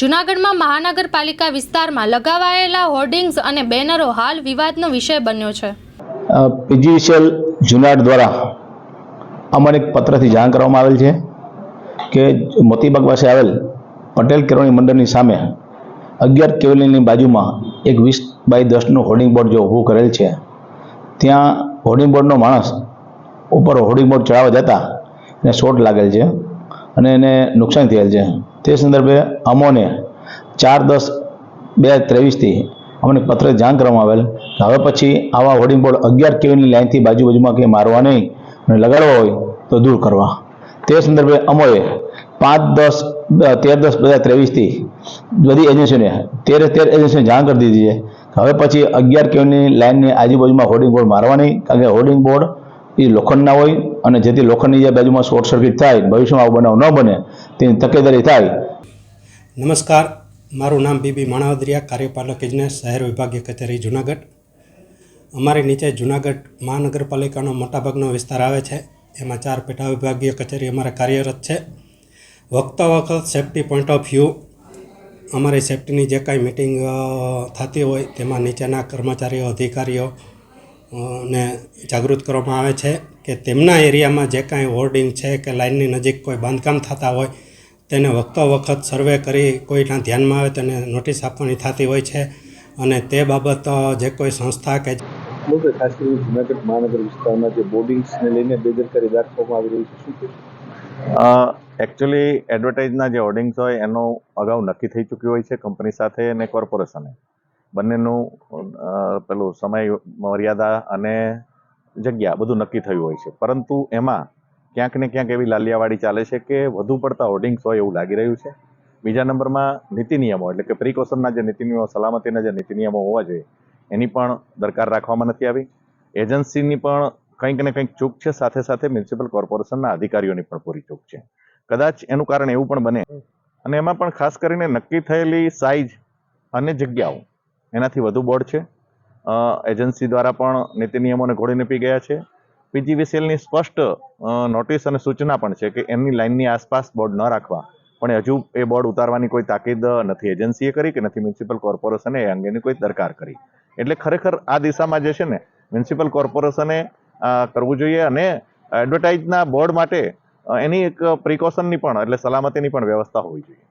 જૂનાગઢમાં મહાનગરપાલિકા વિસ્તારમાં લગાવાયેલા હોર્ડિંગ્સ અને બેનરો હાલ વિવાદનો વિષય બન્યો છે. પીજીવીસીએલ જુનાગઢ દ્વારા અમને એક પત્રથી જાણ કરવામાં આવેલ છે કે મોતીબાગ પાસે આવેલ પટેલ કેરોણી મંડળની સામે અગિયાર કેવલીની બાજુમાં એક વીસ બાય દસનું હોર્ડિંગ બોર્ડ જો ઊભું કરેલ છે. ત્યાં હોર્ડિંગ બોર્ડનો માણસ ઉપર હોર્ડિંગ બોર્ડ ચડાવવા જતા એને શોટ લાગેલ છે અને એને નુકસાન થયેલ છે. તે સંદર્ભે અમોને ચાર દસ બે ત્રેવીસથી અમને પત્ર જાણ કરવામાં આવેલ. હવે પછી આવા હોર્ડિંગ બોર્ડ અગિયાર કેવીની લાઇનથી બાજુ બાજુમાં કંઈ મારવા નહીં અને લગાડવા હોય તો દૂર કરવા. તે સંદર્ભે અમોએ પાંચ દસ, તેર દસ બે હજાર ત્રેવીસથી બધી એજન્સીઓને તેરે તેર એજન્સીને જાણ કરી દીધી છે. હવે પછી અગિયાર કેવીની લાઇનની આજુબાજુમાં હોર્ડિંગ બોર્ડ મારવા નહીં, કારણ કે હોર્ડિંગ બોર્ડ એ લોખંડના હોય અને જેથી લોખંડની જે બાજુમાં શોર્ટ સર્કિટ થાય, ભવિષ્યમાં આવો બનાવ ન બને તેની તકેદારી થાય. નમસ્કાર, મારું નામ બીબી માણાવદરિયા, કાર્યપાલક ઇજનેર, શહેર વિભાગીય કચેરી, જુનાગઢ. અમારી નીચે જુનાગઢ મહાનગરપાલિકાનો મોટાભાગનો વિસ્તાર આવે છે. એમાં ચાર પેટા વિભાગીય કચેરી અમારે કાર્યરત છે. વખતો વખત સેફ્ટી પોઈન્ટ ઓફ વ્યૂ અમારી સેફ્ટીની જે કાંઈ મિટિંગ થતી હોય તેમાં નીચેના કર્મચારીઓ, અધિકારીઓ ને જાગૃત કરવામાં આવે છે કે તેમના એરિયામાં જે કાંઈ હોર્ડિંગ છે કે લાઇનની નજીક કોઈ બાંધકામ થતા હોય તેને વખતો વખત સર્વે કરી કોઈના ધ્યાનમાં આવે તેને નોટિસ આપવાની થતી હોય છે અને તે બાબત જે કોઈ સંસ્થા કે ખાસ કરીને જૂનાગઢ મહાનગર વિસ્તારમાં જે બોર્ડિંગ્સને લઈને બેદરકારી દાખવવામાં આવી રહી છે. શું એકચ્યુઅલી એડવર્ટાઇઝના જે હોર્ડિંગ્સ હોય એનો અગાઉ નક્કી થઈ ચૂક્યું હોય છે કંપની સાથે અને કોર્પોરેશને બંનેનું પેલું સમય મર્યાદા અને જગ્યા બધું નક્કી થયું હોય છે. પરંતુ એમાં ક્યાંક ને ક્યાંક એવી લાલિયાવાડી ચાલે છે કે વધુ પડતા હોર્ડિંગ્સ હોય એવું લાગી રહ્યું છે. બીજા નંબરમાં નીતિ નિયમો, એટલે કે પ્રિકોશનના જે નીતિ નિયમો, સલામતીના જે નીતિ નિયમો હોવા જોઈએ, એની પણ દરકાર રાખવામાં નથી આવી. એજન્સીની પણ કંઈક ને કંઈક ચૂક છે, સાથે સાથે મ્યુનિસિપલ કોર્પોરેશનના અધિકારીઓની પણ પૂરી ચૂક છે. કદાચ એનું કારણ એવું પણ બને અને એમાં પણ ખાસ કરીને નક્કી થયેલી સાઇઝ અને જગ્યાઓ, એનાથી વધુ બોર્ડ છે. એજન્સી દ્વારા પણ નીતિ નિયમોને ઘોડીને પી ગયા છે. પીજીવીસીએલની સ્પષ્ટ નોટિસ અને સૂચના પણ છે કે એમની લાઇનની આસપાસ બોર્ડ ન રાખવા. પણ હજુ એ બોર્ડ ઉતારવાની કોઈ તાકીદ નથી. એજન્સીએ કરી કે નથી? મ્યુનિસિપલ કોર્પોરેશને એ અંગેની કોઈ દરકાર કરી. એટલે ખરેખર આ દિશામાં જે છે ને, મ્યુનિસિપલ કોર્પોરેશને કરવું જોઈએ અને એડવર્ટાઇઝના બોર્ડ માટે એની એક પ્રિકોશનની પણ, એટલે સલામતીની પણ વ્યવસ્થા હોવી જોઈએ.